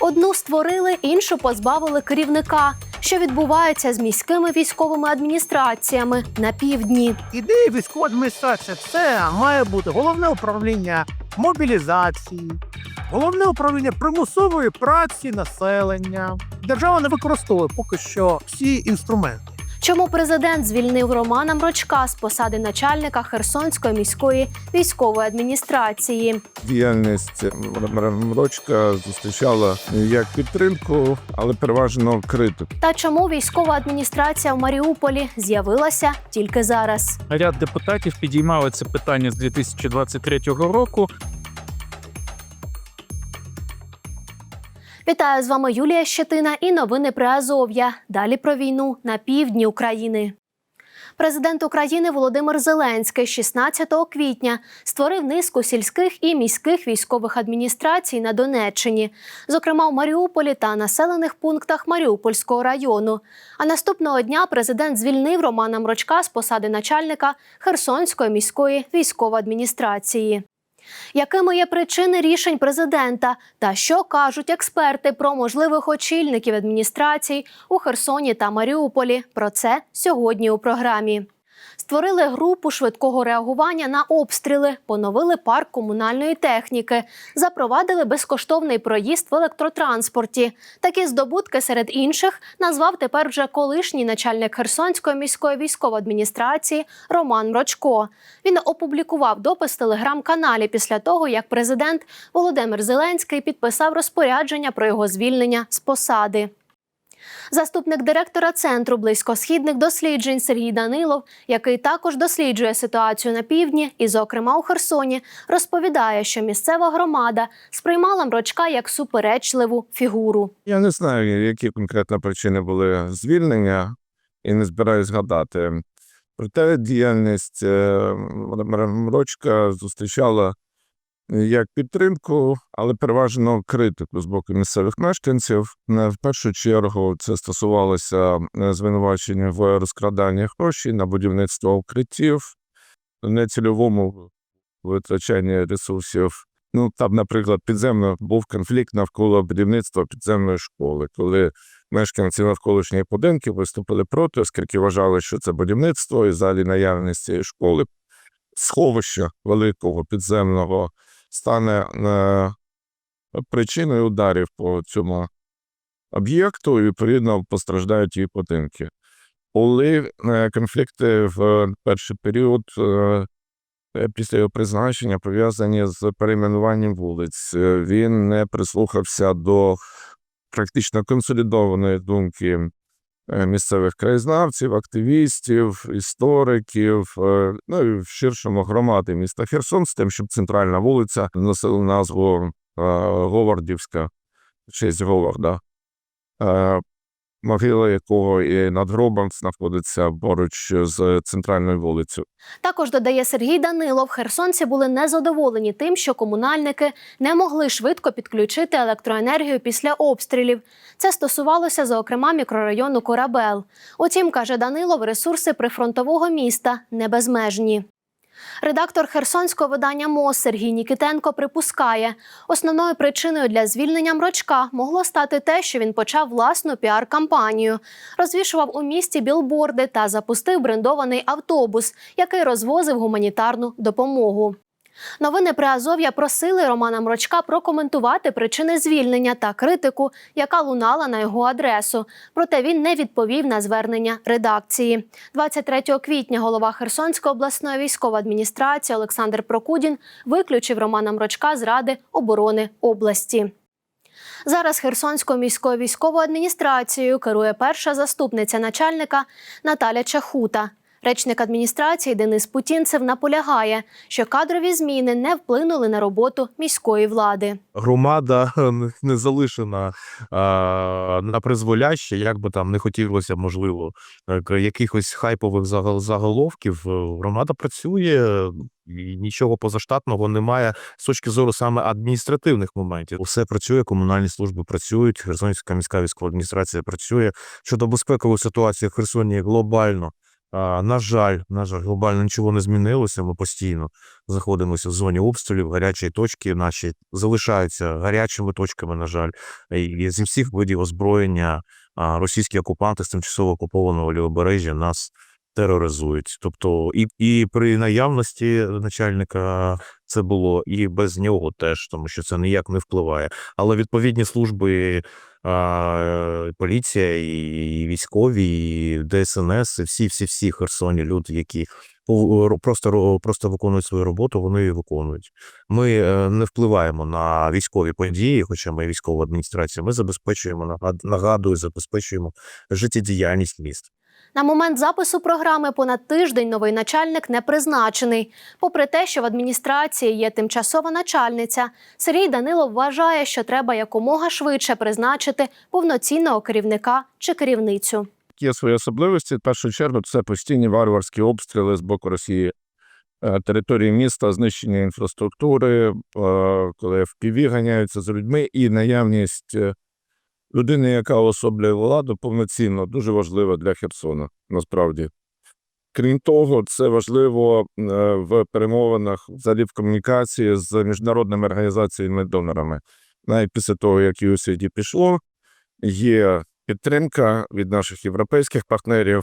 Одну створили, іншу позбавили керівника. Що відбувається з міськими військовими адміністраціями на півдні? Ідея військова адміністрація це має бути головне управління мобілізації, головне управління примусової праці населення. Держава не використовує поки що всі інструменти. Чому президент звільнив Романа Мрочка з посади начальника Херсонської міської військової адміністрації? Діяльність Володимира Мрочка зустрічала як підтримку, але переважно критику. Та чому військова адміністрація в Маріуполі з'явилася тільки зараз? Ряд депутатів підіймали це питання з 2023 року. Вітаю з вами Юлія Щетина і новини про Азов'я. Далі про війну на півдні України. Президент України Володимир Зеленський 16 квітня створив низку сільських і міських військових адміністрацій на Донеччині, зокрема в Маріуполі та населених пунктах Маріупольського району. А наступного дня президент звільнив Романа Мрочка з посади начальника Херсонської міської військової адміністрації. Якими є причини рішень президента та що кажуть експерти про можливих очільників адміністрацій у Херсоні та Маріуполі? Про це сьогодні у програмі. Створили групу швидкого реагування на обстріли, поновили парк комунальної техніки, запровадили безкоштовний проїзд в електротранспорті. Такі здобутки серед інших назвав тепер вже колишній начальник Херсонської міської військової адміністрації Роман Мрочко. Він опублікував допис в телеграм-каналі після того, як президент Володимир Зеленський підписав розпорядження про його звільнення з посади. Заступник директора центру близькосхідних досліджень Сергій Данилов, який також досліджує ситуацію на півдні, і, зокрема у Херсоні, розповідає, що місцева громада сприймала Мрочка як суперечливу фігуру. Я не знаю, які конкретно причини були звільнення, і не збираюсь згадати. Проте діяльність е, Мрочка зустрічала як підтримку, але переважно критику з боку місцевих мешканців. Е, В першу чергу це стосувалося е, звинувачення в розкраданні грошей на будівництво укриттів, нецільовому витрачанні ресурсів. Ну, там, наприклад, підземно був конфлікт навколо будівництва підземної школи, коли мешканці навколишніх будинків виступили проти, оскільки вважали, що це будівництво і залі наявність цієї школи сховища великого підземного стане е, причиною ударів по цьому об'єкту, і відповідно постраждають її будинки. Були е, конфлікти в перший період е, після його призначення пов'язані з перейменуванням вулиць. Він не прислухався до практично консолідованої думки місцевих краєзнавців, активістів, істориків, е, ну і в ширшому громади міста Херсон з тим, щоб центральна вулиця носила назву е, Говардівська, честь Говарда, е, могила якого і над гробом знаходиться поруч з центральною вулицею. Також додає Сергій Данилов, херсонці були незадоволені тим, що комунальники не могли швидко підключити електроенергію після обстрілів. Це стосувалося, зокрема, мікрорайону Корабел. Утім, каже Данилов, ресурси прифронтового міста не безмежні. Редактор херсонського видання МОЗ Сергій Нікітенко припускає, основною причиною для звільнення Мрочка могло стати те, що він почав власну піар-кампанію, розвішував у місті білборди та запустив брендований автобус, який розвозив гуманітарну допомогу. Новини при Азов'я просили Романа Мрочка прокоментувати причини звільнення та критику, яка лунала на його адресу. Проте він не відповів на звернення редакції. 23 квітня голова Херсонської обласної військової адміністрації Олександр Прокудін виключив Романа Мрочка з Ради оборони області. Зараз Херсонською міською військовою адміністрацією керує перша заступниця начальника Наталя Чахута. Речник адміністрації Денис Путінцев наполягає, що кадрові зміни не вплинули на роботу міської влади. громада не- не залишена а, на призволяще, як би там не хотілося, можливо, е, к- якихось хайпових заголовків. Е, Громада працює, і нічого позаштатного немає з точки зору саме адміністративних моментів. Усе працює, комунальні служби працюють, Херсонська міська військова адміністрація працює. Щодо безпекової ситуації в Херсоні глобально на жаль, на жаль, глобально нічого не змінилося. Ми постійно знаходимося в зоні обстрілів. Гарячі точки наші залишаються гарячими точками, на жаль, і зі всіх видів озброєння російські окупанти з тимчасово окупованого лівобережжя нас тероризують. Тобто, і, і при наявності начальника це було, і без нього теж, тому що це ніяк не впливає. Але відповідні служби, а, поліція, і, військові, і ДСНС, і всі, всі, всі Херсоні люди, які просто, просто виконують свою роботу, вони її виконують. Ми е, не впливаємо на військові події, хоча ми військова адміністрація. Ми забезпечуємо нагадую, забезпечуємо життєдіяльність міст. На момент запису програми понад тиждень новий начальник не призначений. Попри те, що в адміністрації є тимчасова начальниця, Сергій Данилов вважає, що треба якомога швидше призначити повноцінного керівника чи керівницю. Є свої особливості. В першу чергу це постійні варварські обстріли з боку Росії е, території міста, знищення інфраструктури, е, коли FPV ганяються з людьми, і наявність людини, яка особлює владу, повноцінно дуже важлива для Херсона. Насправді. Крім того, це важливо е, в перемовинах взагалі в комунікації з міжнародними організаціями донорами. Навіть після того, як USAID пішло, є підтримка від наших європейських партнерів.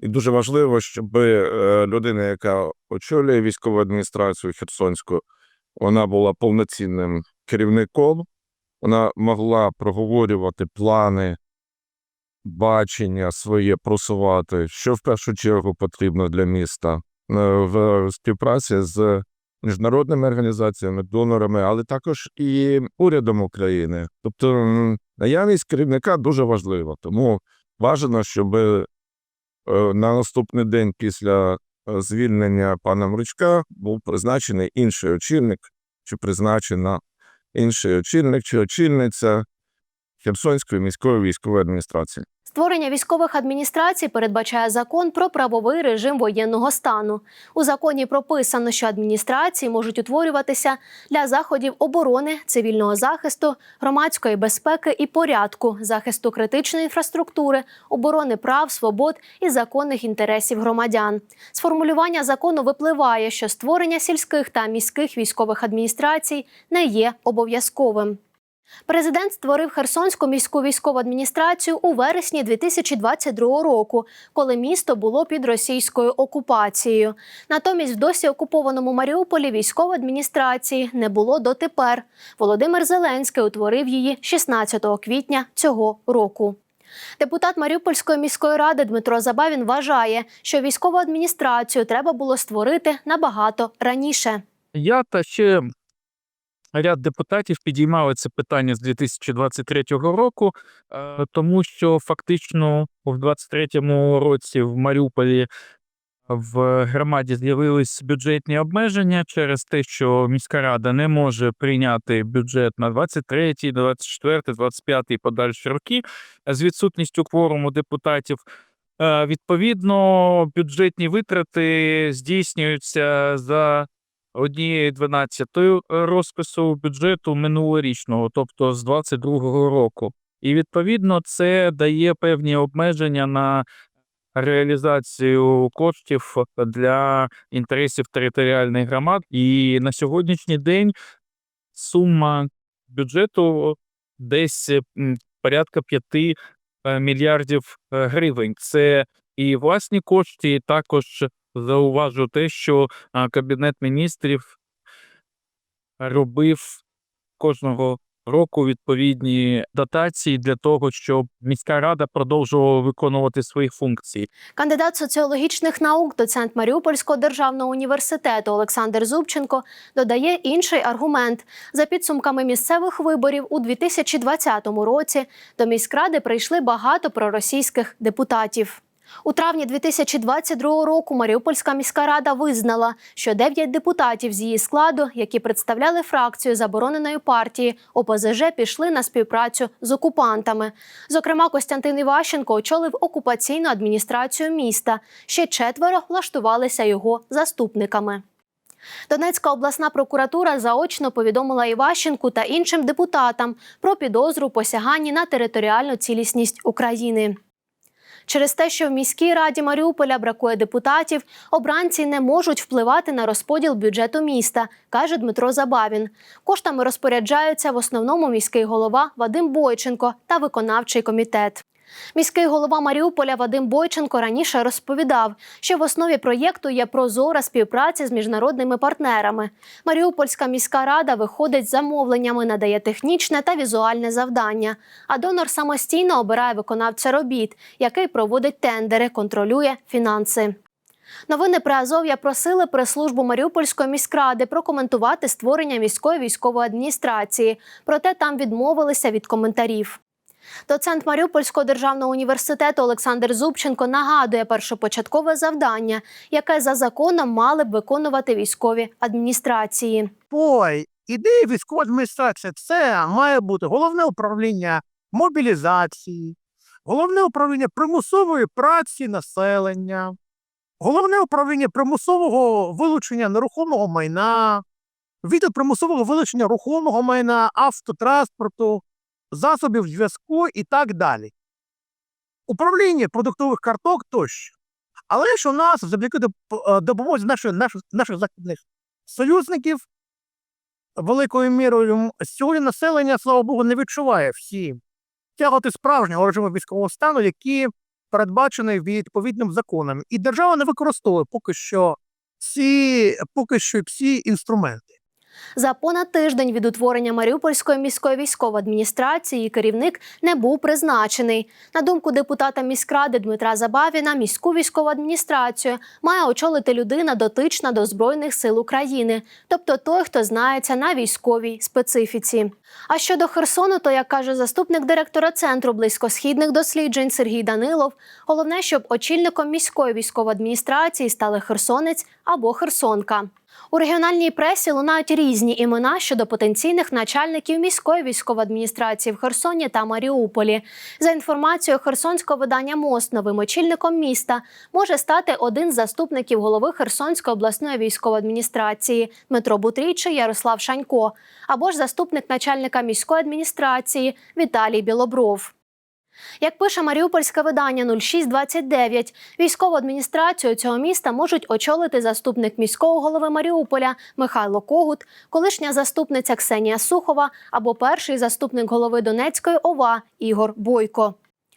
І дуже важливо, щоб е, людина, яка очолює військову адміністрацію Херсонську, вона була повноцінним керівником, вона могла проговорювати плани, бачення своє просувати, що в першу чергу потрібно для міста е, в співпраці з міжнародними організаціями, донорами, але також і урядом України. Тобто наявність керівника дуже важлива, тому бажано, щоб е, на наступний день після е, звільнення пана Мручка був призначений інший очільник, чи призначена інший очільник чи очільниця Херсонської міської військової адміністрації. Створення військових адміністрацій передбачає закон про правовий режим воєнного стану. У законі прописано, що адміністрації можуть утворюватися для заходів оборони, цивільного захисту, громадської безпеки і порядку, захисту критичної інфраструктури, оборони прав, свобод і законних інтересів громадян. З формулювання закону випливає, що створення сільських та міських військових адміністрацій не є обов'язковим. Президент створив Херсонську міську військову адміністрацію у вересні 2022 року, коли місто було під російською окупацією. Натомість в досі окупованому Маріуполі військової адміністрації не було дотепер. Володимир Зеленський утворив її 16 квітня цього року. Депутат Маріупольської міської ради Дмитро Забавін вважає, що військову адміністрацію треба було створити набагато раніше. Я та ще ряд депутатів підіймали це питання з 2023 року, е, тому що фактично в 2023 році в Маріуполі в громаді з'явились бюджетні обмеження через те, що міська рада не може прийняти бюджет на 23, 24, 25 і подальші роки з відсутністю кворуму депутатів. Е, Відповідно, бюджетні витрати здійснюються за однією дванадцятою розпису бюджету минулорічного, тобто з 22-го року. І відповідно це дає певні обмеження на реалізацію коштів для інтересів територіальних громад. І на сьогоднішній день сума бюджету десь порядка 5 е, мільярдів е, гривень. Це і власні кошти, і також зауважу те, що Кабінет міністрів робив кожного року відповідні дотації для того, щоб міська рада продовжувала виконувати свої функції. Кандидат соціологічних наук, доцент Маріупольського державного університету Олександр Зубченко додає інший аргумент. За підсумками місцевих виборів у 2020 році до міськради прийшли багато проросійських депутатів. У травні 2022 року Маріупольська міська рада визнала, що 9 депутатів з її складу, які представляли фракцію забороненої партії ОПЗЖ, пішли на співпрацю з окупантами. Зокрема, Костянтин Іващенко очолив окупаційну адміністрацію міста. Ще четверо влаштувалися його заступниками. Донецька обласна прокуратура заочно повідомила Іващенку та іншим депутатам про підозру посяганні на територіальну цілісність України. Через те, що в міській раді Маріуполя бракує депутатів, обранці не можуть впливати на розподіл бюджету міста, каже Дмитро Забавін. Коштами розпоряджаються в основному міський голова Вадим Бойченко та виконавчий комітет. Міський голова Маріуполя Вадим Бойченко раніше розповідав, що в основі проєкту є прозора співпраця з міжнародними партнерами. Маріупольська міська рада виходить з замовленнями, надає технічне та візуальне завдання. А донор самостійно обирає виконавця робіт, який проводить тендери, контролює фінанси. Новини про Азов'я просили прес-службу Маріупольської міськради прокоментувати створення міської військової адміністрації, проте там відмовилися від коментарів. Доцент Маріупольського державного університету Олександр Зубченко нагадує першопочаткове завдання, яке за законом мали б виконувати військові адміністрації. По ідеї військова адміністрація це має бути головне управління мобілізації, головне управління примусової праці населення, головне управління примусового вилучення нерухомого майна, відділ примусового вилучення рухомого майна, автотранспорту, засобів зв'язку і так далі. Управління продуктових карток тощо. Але ж у нас завдяки е, допомозі наших, наших, наших західних союзників великою мірою сьогодні населення, слава Богу, не відчуває всі тяготи справжнього режиму військового стану, які передбачені відповідним законом. І держава не використовує поки що ці поки що всі інструменти. За понад тиждень від утворення Маріупольської міської військової адміністрації керівник не був призначений. На думку депутата міськради Дмитра Забавіна, міську військову адміністрацію має очолити людина дотична до збройних сил України, тобто той, хто знається на військовій специфіці. А щодо Херсону, то як каже заступник директора центру близькосхідних досліджень Сергій Данилов, головне, щоб очільником міської військової адміністрації стали херсонець або херсонка. У регіональній пресі лунають різні імена щодо потенційних начальників міської військової адміністрації в Херсоні та Маріуполі. За інформацією херсонського видання МОСТ, новим очільником міста може стати один з заступників голови Херсонської обласної військової адміністрації Дмитро Бутрійчий Ярослав Шанько, або ж заступник начальника міської адміністрації Віталій Білобров. Як пише маріупольське видання 0629, військову адміністрацію цього міста можуть очолити заступник міського голови Маріуполя Михайло Когут, колишня заступниця Ксенія Сухова або перший заступник голови Донецької ОВА Ігор Бойко.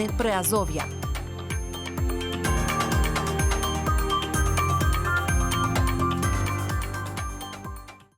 Ви Приазов'я.